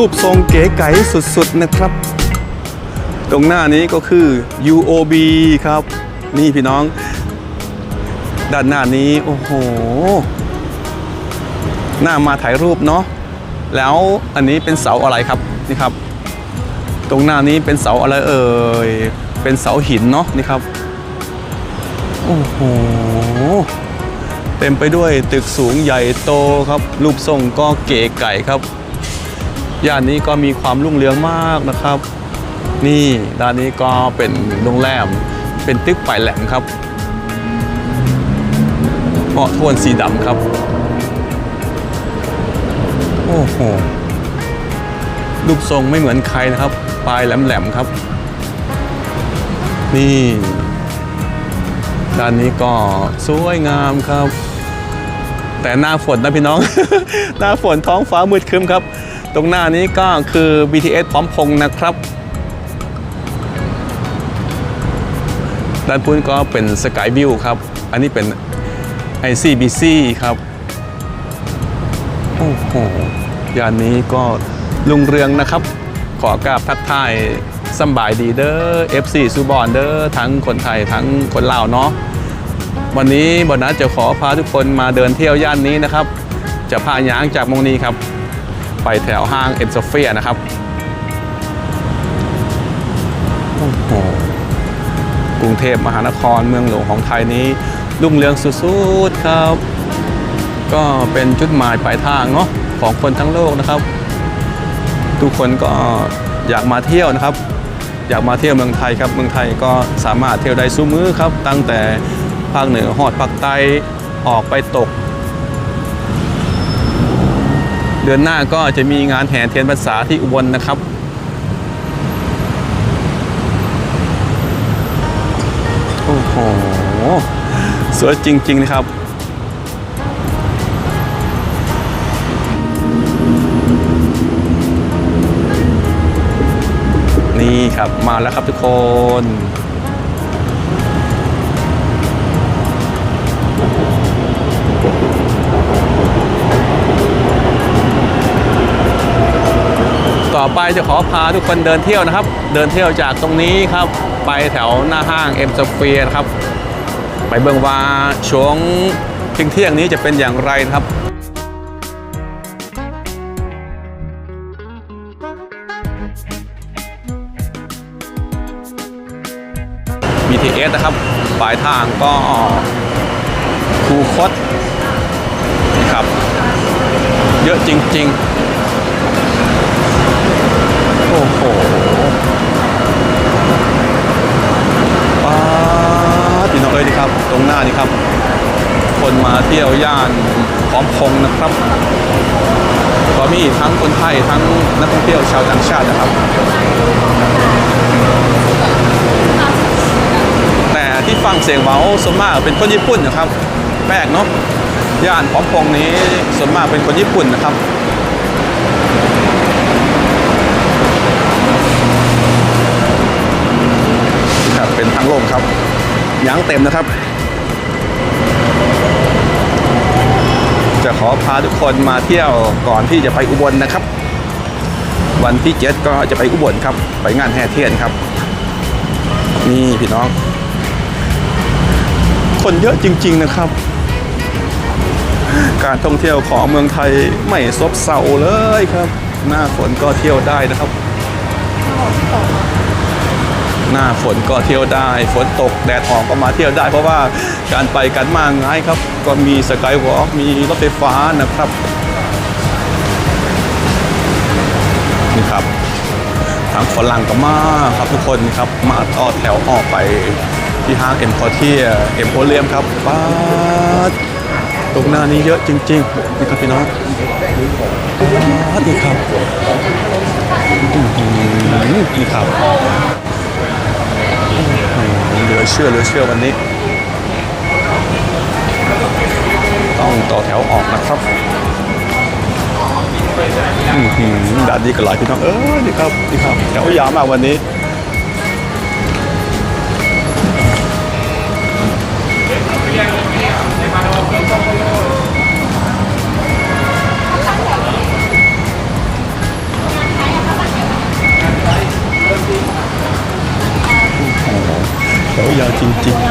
รูปทรงเก๋ไก๋สุดๆนะครับ ตรงหน้านี้ก็คือ UOB ครับ นี่พี่น้อง ด้านหน้านี้ โอ้โห หน้ามาถ่ายรูปเนาะแล้วอันนี้เป็นเสาอะไรครับนี่ครับ ตรงหน้านี้เป็นเสาอะไรเอ่ยเป็นเสาหินเนาะนี่ครับโอ้โหเต็มไปด้วยตึกสูงใหญ่โตครับ รูปทรงก็เก๋ไก่ครับ ย่านนี้ก็มีความรุ่งเรืองมากนะครับ นี่ด้านนี้ก็เป็นโรงแรมเป็นตึกปลายแหลมครับเหาะทวนสีดำครับ โอ้โหรูปทรงไม่เหมือนใครนะครับ ปลายแหลมๆครับ นี่ ด้านนี้ก็สวยงามครับ แต่หน้าฝนนะพี่น้อง หน้าฝนท้องฟ้ามืดครึ้มครับ ตรงหน้านี้ก็คือ BTS พร้อมพงษ์นะครับ ด้านพุ้นก็เป็นสกายวิวครับ อันนี้เป็น ICBC ครับ โอ้โหยานนี้ก็ลุงเรืองนะครับ ขอกราบทักทายสบายดีเด้อ FC ซูบอนเด้อทั้งคนไทยทั้งคนลาวเนาะวันนี้บอนัสจะขอพาทุกคนมาเดินเที่ยวย่านนี้นะครับ จะพายางจากมงนี้ครับ ไปแถวห้างเอ็นโซเฟียนะครับโอ้โหกรุงเทพมหานครเมืองหลวงของไทยนี้รุ่งเรืองสุดๆครับ ก็เป็นจุดหมายปลายทางเนาะของคนทั้งโลกนะครับ ทุกคนก็อยากมาเที่ยวนะครับ อยากมาเที่ยวเมืองไทยครับ เมืองไทยก็สามารถเที่ยวได้สู้มือครับ ตั้งแต่ภาคเหนือหอดภาคใต้ออกไปตก ดือนหน้าก็จะมีงานแห่เทียนพรรษาที่อุบลนะครับ โอ้โห สวยจริง ๆ นะครับนี่ครับมาแล้วครับทุกคน จะขอพาทุกคนเดินเที่ยวนะครับ เดินเที่ยวจากตรงนี้ครับ ไปแถวหน้าห้างเอ็มสเฟียนครับ ไปเบิ่งว่าช่วงเที่ยงเที่ยงนี้จะเป็นอย่างไรนะครับ BTS นะครับปลายทางก็คูคตนะครับ เยอะจริง ๆ โอ้โหป้าพี่น้องเอ้ยนี่ครับ ตรงหน้านี่ครับ คนมาเที่ยวย่านพร้อมพงนะครับ ก็มีทั้งคนไทยทั้งนักท่องเที่ยวชาวต่างชาตินะครับ แต่ที่ฟังเสียงเมาส่วนมากเป็นคนญี่ปุ่นนะครับ แปลกเนาะย่านพร้อมพงนี้ส่วนมากเป็นคนญี่ปุ่นนะครับ ยางเต็มนะครับ จะขอพาทุกคนมาเที่ยวก่อนที่จะไปอุบลนะครับ วันที่เจ็ดก็จะไปอุบลครับ ไปงานแห่เทียนครับ นี่พี่น้อง คนเยอะจริง ๆนะครับ การท่องเที่ยวของเมืองไทยไม่ซบเซาเลยครับ หน้าฝนก็เที่ยวได้นะครับ หน้าฝนก็เที่ยวได้ ฝนตกแดดออกก็มาเที่ยวได้ เพราะว่าการไปกันมาง่ายครับ ก็มีสกายวอล์กมีรถไฟฟ้านะครับนี่ครับทางฝรั่งก็มาครับทุกคนครับมาต่อแถวออกไปที่ห้างเอ็มพอเทียเอ็มโพเลียมครับป้าดตรงหน้านี้เยอะจริงๆนี่ครับพี่น้องนี่ครับนี่ครับ เชื่อเหลือเชื่อวันนี้ ต้องต่อแถวออกนะครับด่านนี้ก็หลายพี่น้องเออนี่ครับนี่ครับแถวยาวมากวันนี้ ถวยาวจริงๆ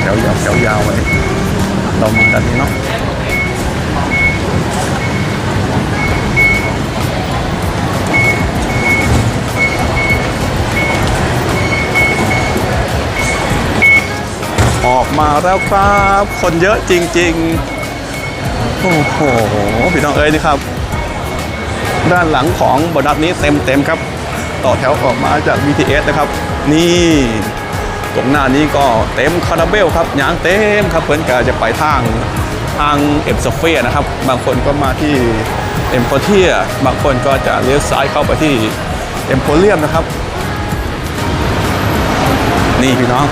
แถวยาวแถวยาวเลยเรามากันนี้เนาะออกมาแล้วครับ คนเยอะจริง ๆ โอ้โห พี่น้องเอ้ยนี่ครับ ด้านหลังของบอดับนี้เต็มเต็มๆครับ ต่อแถวออกมาจาก BTS นะครับ นี่ตรงหน้านี้ก็เต็มคาราเบลครับยางเต็มครับเพื่อนกจะไปทางทางเอ็มโซเฟียนะครับ บางคนก็มาที่เอ็มโพเทียบางคนก็จะเลี้ยวซ้ายเข้าไปที่เอ็มโพเลียมนะครับ นี่พี่น้อง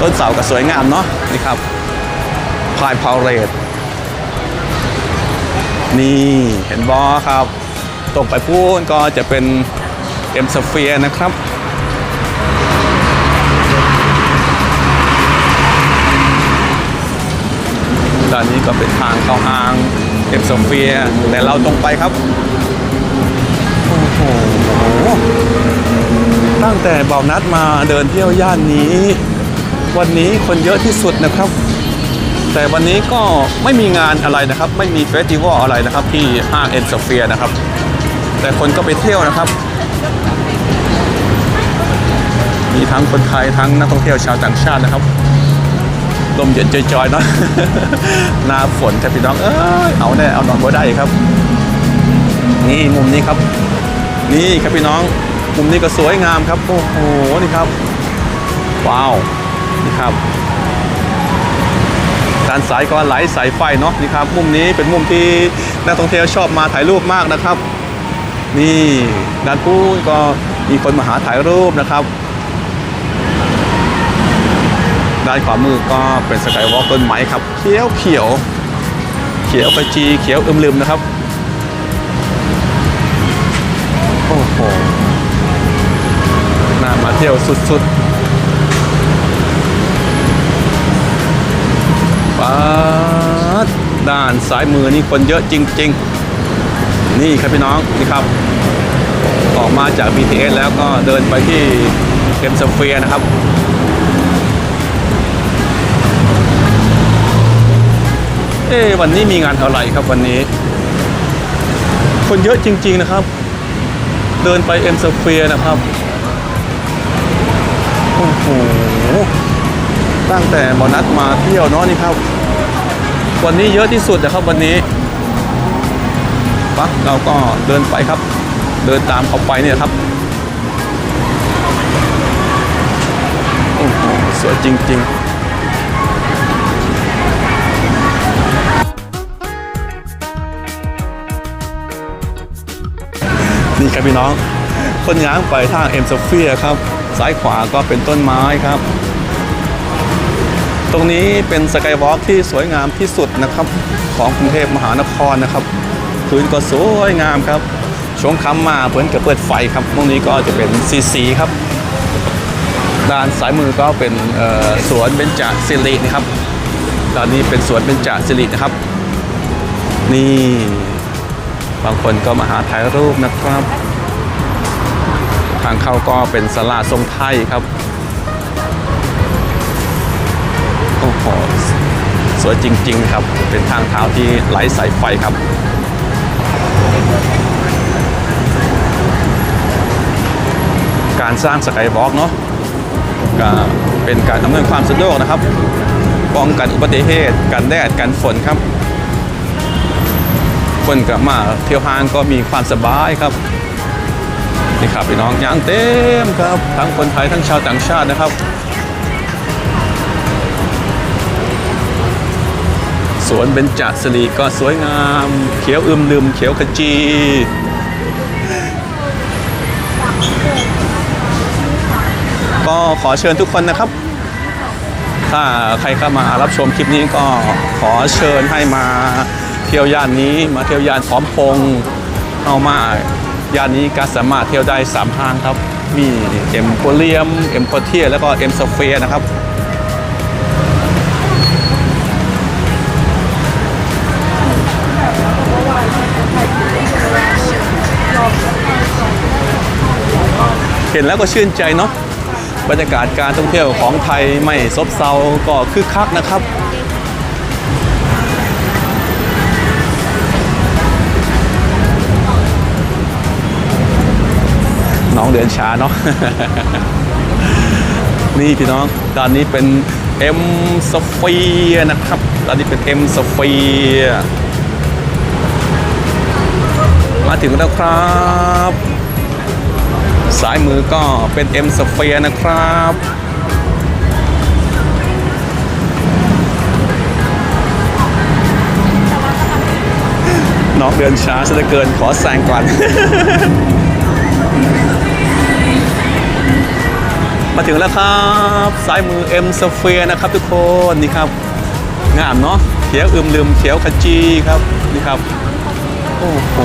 ต้นเสาก็สวยงามเนาะนี่ครับพายพาวเรดนี่เห็นบอครับ ตรงไปพูนก็จะเป็นเอ็มสเฟียนะครับด้านนี้ก็เป็นทางเข้าห้างเอ็มสเฟียแต่เราตรงไปครับ โอ้โห ตั้งแต่เบานัดมาเดินเที่ยวย่านนี้ วันนี้คนเยอะที่สุดนะครับ แต่วันนี้ก็ไม่มีงานอะไรนะครับ ไม่มีเฟสติวัลอะไรนะครับ ที่ห้างเอ็นสเฟียนะครับ แต่คนก็ไปเที่ยวนะครับ มีทั้งคนไทยทั้งนักท่องเที่ยวชาวต่างชาตินะครับลมเย็นจอยๆเนาะหน้าฝนแต่พี่น้องเอ้ยเอาแน่เอานอนบ่ได้ครับ นี่มุมนี้ครับ นี่ครับพี่น้องมุมนี้ก็สวยงามครับ โอ้โหนี่ครับ ว้าวนี่ครับด้านซ้ายก็ไหลสายไฟเนาะนี่ครับ มุมนี้เป็นมุมที่นักท่องเที่ยวชอบมาถ่ายรูปมากนะครับ นี่ด้านปูนก็มีคนมาหาถ่ายรูปนะครับด้านขวามือก็เป็นสกายวอล์กต้นไม้ครับเขียวเขียว เขียวขจีเขียวอึมลืมนะครับโอ้โหน่ามาเที่ยวสุดๆป๊าดด้านซ้ายมือนี่คนเยอะจริง ๆ นี่ครับพี่น้องนี่ครับ ออกมาจาก BTS แล้วก็เดินไปที่เอ็มสเฟียนะครับเอ๊ะวันนี้มีงานอะไรครับวันนี้ คนเยอะจริง ๆนะครับ เดินไปเอ็มสเฟียนะครับโอ้โหตั้งแต่บอนัดมาเที่ยวเนาะนี่ครับ วันนี้เยอะที่สุดนะครับวันนี้ ปะเราก็เดินไปครับ เดินตามเขาไปเนี่ยครับโอ้โหสวยจริง ๆนี่ครับพี่น้องคนย้างไปทางเอ็มโซเฟียครับ ซ้ายขวาก็เป็นต้นไม้ครับ ตรงนี้เป็นสกายวอล์กที่สวยงามที่สุดนะครับ ของกรุงเทพมหานครนะครับ พื้นก็สวยงามครับ ช่วงค่ำมาเพื่อนก็เปิดไฟครับตรงนี้ก็จะเป็นสีสีครับ ด้านซ้ายมือก็เป็นสวนเบญจศิรินะครับด้านนี้เป็นสวนเบญจศิรินะครับ นี่บางคนก็มาหาถ่ายรูปนะครับ ทางเข้าก็เป็นสลาทรงไทยครับโอ้โหสวยจริง ๆ ครับ เป็นทางเท้าที่ไหลสายไฟครับ การสร้างสกายวอล์กเนาะก็เป็นการอำนวยความสะดวกนะครับ ป้องกันอุบัติเหตุกันแดดกันฝนครับ คนกลับมาเที่ยวห้างก็มีความสบายครับนี่ครับพี่น้องย่างเต็มครับ ทั้งคนไทยทั้งชาวต่างชาตินะครับ วนเบญจศริก็สวยงาม เขียวอึมลืมเขียวขจี ก็ขอเชิญทุกคนนะครับ ถ้าใครเข้ามารับชมคลิปนี้ก็ขอเชิญให้มาเที่ยวย่านนี้มาเที่ยวย่านพร้อมพงษ์เอามาย่านนี้ก็สามารถเที่ยวได้สามห้างครับ มีเอ็มโพเลียม เอ็มโพเทียแล้วก็เอ็มโซเฟียนะครับ เห็นแล้วก็ชื่นใจเนาะบรรยากาศการท่องเที่ยวของไทยไม่ซบเซาก็คึกคักนะครับน้องเดินช้าเนาะ นี่พี่น้องด้านนี้เป็น M s p h e r e นะครับด้านนี้เป็น M s p h e r e มาถึงแล้วครับ ซ้ายมือก็เป็น M s p h e r e นะครับ น้องเดินช้าซะเหลือเกินขอแซงก่อน มาถึงแล้วครับ ซ้ายมือ M s p h e r e นะครับทุกคนนี่ครับ งามเนาะเขียวอึมลืมเขียวขจีครับนี่ครับ โอ้โห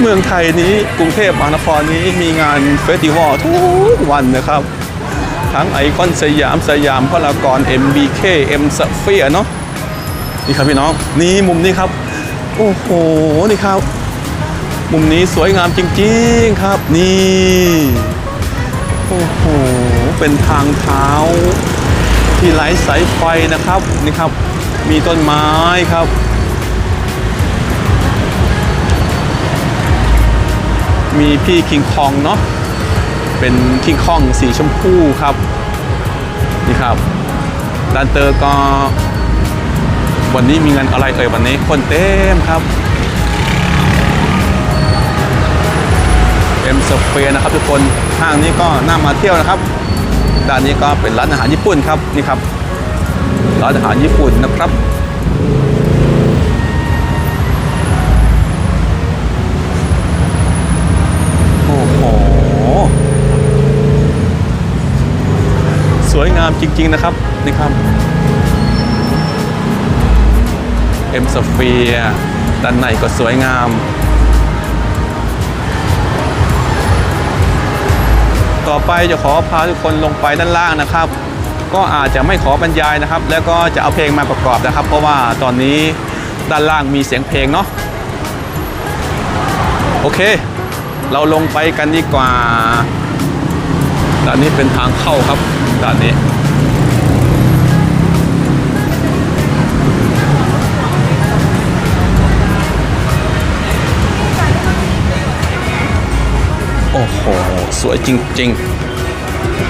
เมืองไทยนี้กรุงเทพมหานครนี้มีงานเฟสติวัลทุกวันนะครับ ทั้งไอคอนสยามสยามพารากอน MBK M s p h e r e เนาะนี่ครับพี่น้อง นี่มุมนี้ครับ โอ้โห นี่ครับ มุมนี้สวยงามจริงๆครับ นี่ โอ้โห เป็นทางเท้า ที่ไร้สายไฟนะครับ นี่ครับ มีต้นไม้ครับ มีพี่คิงคองเนาะเป็นคิงคองสีชมพูครับนี่ครับดานเตอร์ก็วันนี้มีงานอะไรเอ่ยวันนี้คนเต็มครับเอ็มสเฟียนะครับทุกคนห้างนี้ก็น่ามาเที่ยวนะครับด้านนี้ก็เป็นร้านอาหารญี่ปุ่นครับนี่ครับร้านอาหารญี่ปุ่นนะครับ โอ้โห สวยงาม จริง ๆ นะครับ นี่ครับเอ็มสเฟียด้านในก็สวยงาม ต่อไปจะขอพาทุกคนลงไปด้านล่างนะครับ ก็อาจจะไม่ขอบรรยายนะครับ แล้วก็จะเอาเพลงมาประกอบนะครับ เพราะว่าตอนนี้ด้านล่างมีเสียงเพลงเนาะโอเค เราลงไปกันดีกว่าด้านนี้เป็นทางเข้าครับด้านนี้ โอ้โห สวยจริง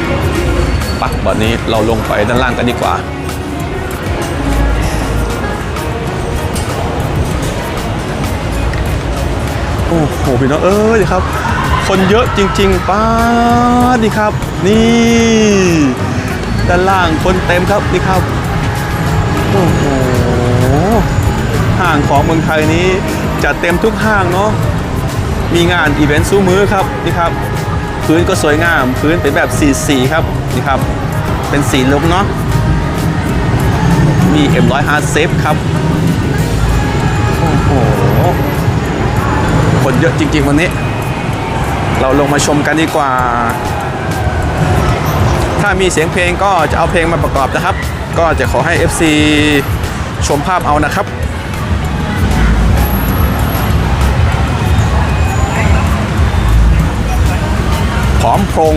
ๆปักแบบนี้เราลงไปด้านล่างกันดีกว่า โอ้โหพี่น้องเอ้ยครับ คนเยอะจริง ๆป้าดีครับ นี่ ด้านล่างคนเต็มครับนี่ครับโอ้โหห้างของเมืองไทยนี้จัดเต็มทุกห้างเนาะ มีงานอีเวนต์สู้มือครับนี่ครับพื้นก็สวยงามพื้นเป็นแบบสีสีครับนี่ครับ เป็นสีลุกเนาะมี M150 ครับโอ้โหคนเยอะจริง ๆ วันนี้ เราลงมาชมกันดีกว่า ถ้ามีเสียงเพลงก็จะเอาเพลงมาประกอบนะครับ ก็จะขอให้ FC ชมภาพเอานะครับ พร้อมพง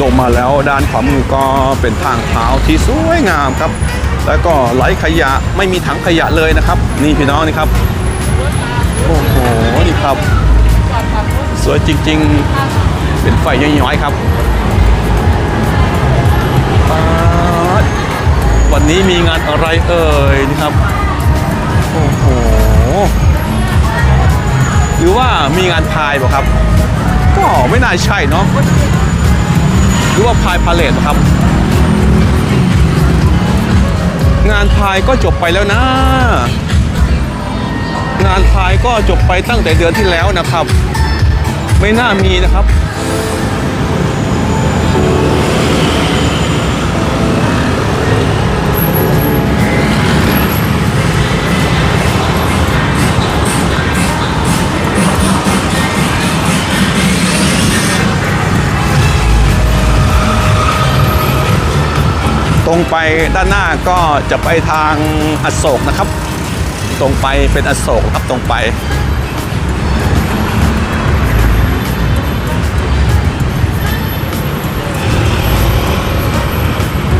ลงมาแล้วด้านขวามือก็เป็นทางเท้าที่สวยงามครับ แล้วก็ไร้ขยะไม่มีถังขยะเลยนะครับ นี่พี่น้องนี่ครับโอ้โหนี่ครับ สวยจริง ๆ เป็นไฟย้อยๆครับวันนี้มีงานอะไรเอ่ยนี่ครับ หรือว่ามีงานพายเปล่าครับ ก็ไม่น่าใช่เนาะหรือว่าพายพาเลทครับ งานพายก็จบไปแล้วนะ งานพายก็จบไปตั้งแต่เดือนที่แล้วนะครับ ไม่น่ามีนะครับ รงไปด้านหน้าก็จะไปทางอโศกนะครับ ตรงไปเป็นอโศกครับตรงไป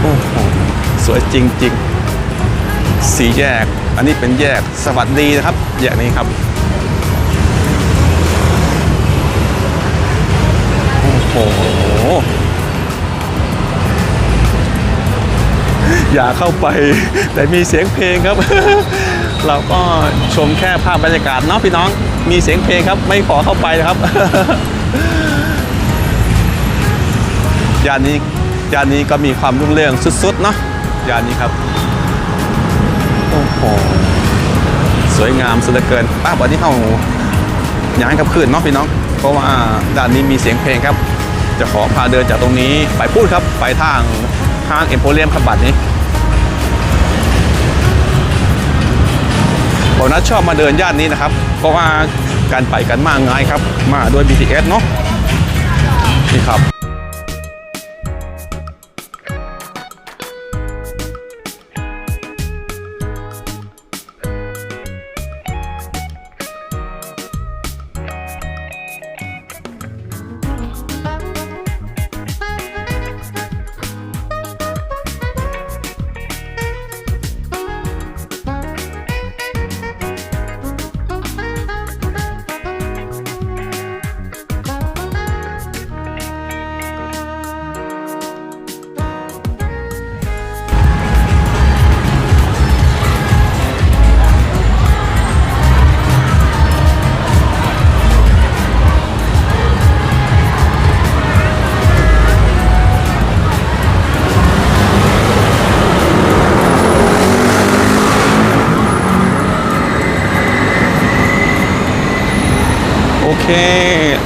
โอ้โห สวยจริง ๆ สีแยก อันนี้เป็นแยกสวัสดีนะครับ แยกนี้ครับโอ้โห อย่าเข้าไป แต่มีเสียงเพลงครับ เราก็ชมแค่ภาพบรรยากาศเนาะพี่น้องมีเสียงเพลงครับ ไม่ขอเข้าไปนะครับย่านนี้ย่านนี้ก็มีความรุ่งเรืองสุดๆเนาะย่านนี้ครับโอ้โหสวยงามสุดเกินป้าวันนี้เขาย้ายกับคืนเนาะพี่น้อง เพราะว่าด้านนี้มีเสียงเพลงครับ จะขอพาเดินจากตรงนี้ไปพูดครับ ไปทางห้างเอ็มโพเรียมครับบัดนี้ ผมนัดชอบมาเดินย่านนี้นะครับ เพราะว่าการไปกันมากง่ายครับ มาด้วย BTS เนาะนี่ครับ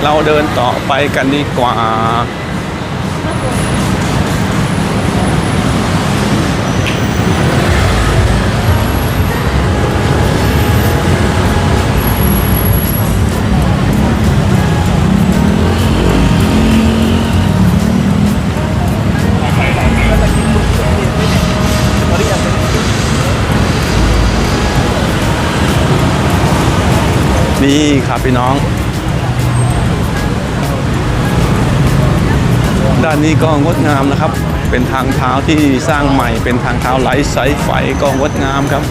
เราเดินต่อไปกันดีกว่านี่ครับพี่น้องานนี้ก็งดงามนะครับ เป็นทางเท้าที่สร้างใหม่ เป็นทางเท้าไร้สายไฟก็งดงามครับ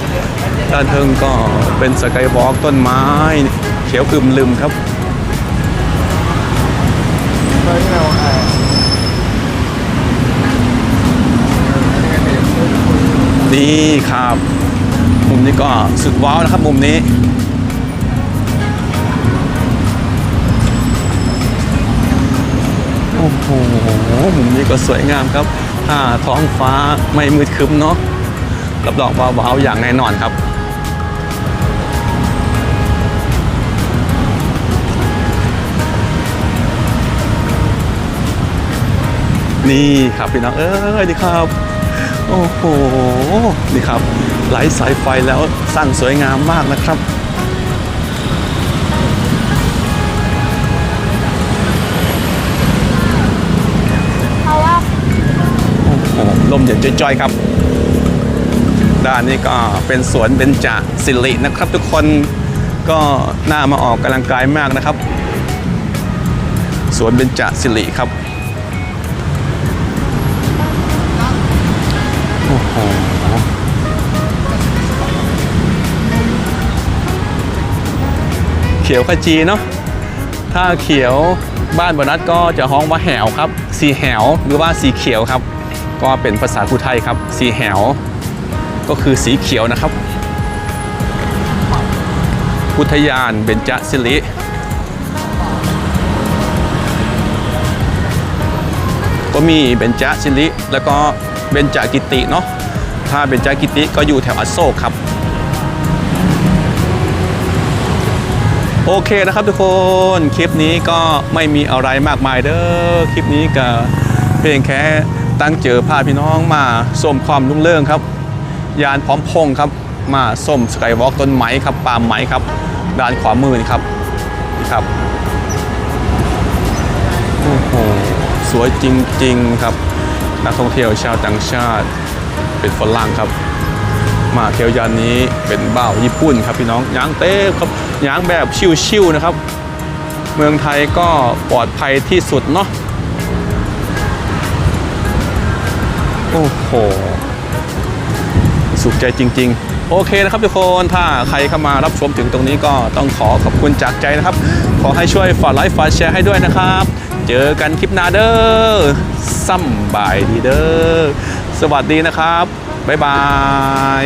ด้านเทิงก็เป็นสกายวอล์กต้นไม้ เขียวคึมลืมครับนี่ครับ มุมนี้ก็สุดว้าวนะครับมุมนี้ อ้โหมุมนี้ก็สวยงามครับถ้าท้องฟ้าไม่มืดครึ้มเนาะรับรองว่าว้าวอย่างแน่นอนครับ นี่ครับพี่น้องเอ้ยนี่ครับ โอ้โห นี่ครับไหลสายไฟแล้วสร้างสวยงามมากนะครับ โอ้โหลมเย็นจ้อยๆครับ ด้านนี้ก็เป็นสวนเบญจสิรินะครับ ทุกคนก็น่ามาออกกำลังกายมากนะครับ สวนเบญจสิริครับโอ้โหเขียวขจีเนาะถ้าเขียวบ้านบนัดก็จะฮ้องว่าแหวครับ สีแหวหรือว่าสีเขียวครับ ก็เป็นภาษาพูไทยครับ สีแหวก็คือสีเขียวนะครับ พุทธยานเบญจสิริก็มีเบญจสิริแล้วก็เบญจกิติเนาะถ้าเบญจกิติก็อยู่แถวอโศกครับ โอเคนะครับทุกคนคลิปนี้ก็ไม่มีอะไรมากมายเด้อคลิปนี้ก็เพียงแค่ ตั้งเจอพาพี่น้องมาส้มความรุ่งเรืองครับ ยานพร้อมพงครับ มาส้มสกายวอล์กต้นไม้ครับปาล์มไม้ครับ ด้านขวามือนี่ครับนี่ครับโอ้โหสวยจริง ๆ ครับ นักท่องเที่ยวชาวต่างชาติ เป็นฝรั่งครับ มาเที่ยวยานนี้เป็นบ่าวญี่ปุ่นครับพี่น้องยางเต้ครับยางแบบชิวๆนะครับ เมืองไทยก็ปลอดภัยที่สุดเนาะ โอ้โห สุขใจจริง ๆ โอเคนะครับทุกคน ถ้าใครเข้ามารับชมถึงตรงนี้ก็ต้องขอขอบคุณจากใจนะครับ ขอให้ช่วยฝากไลค์ฝากแชร์ให้ด้วยนะครับ เจอกันคลิปหน้าเด้อซัมบายดีเด้อ สวัสดีนะครับ บ๊ายบาย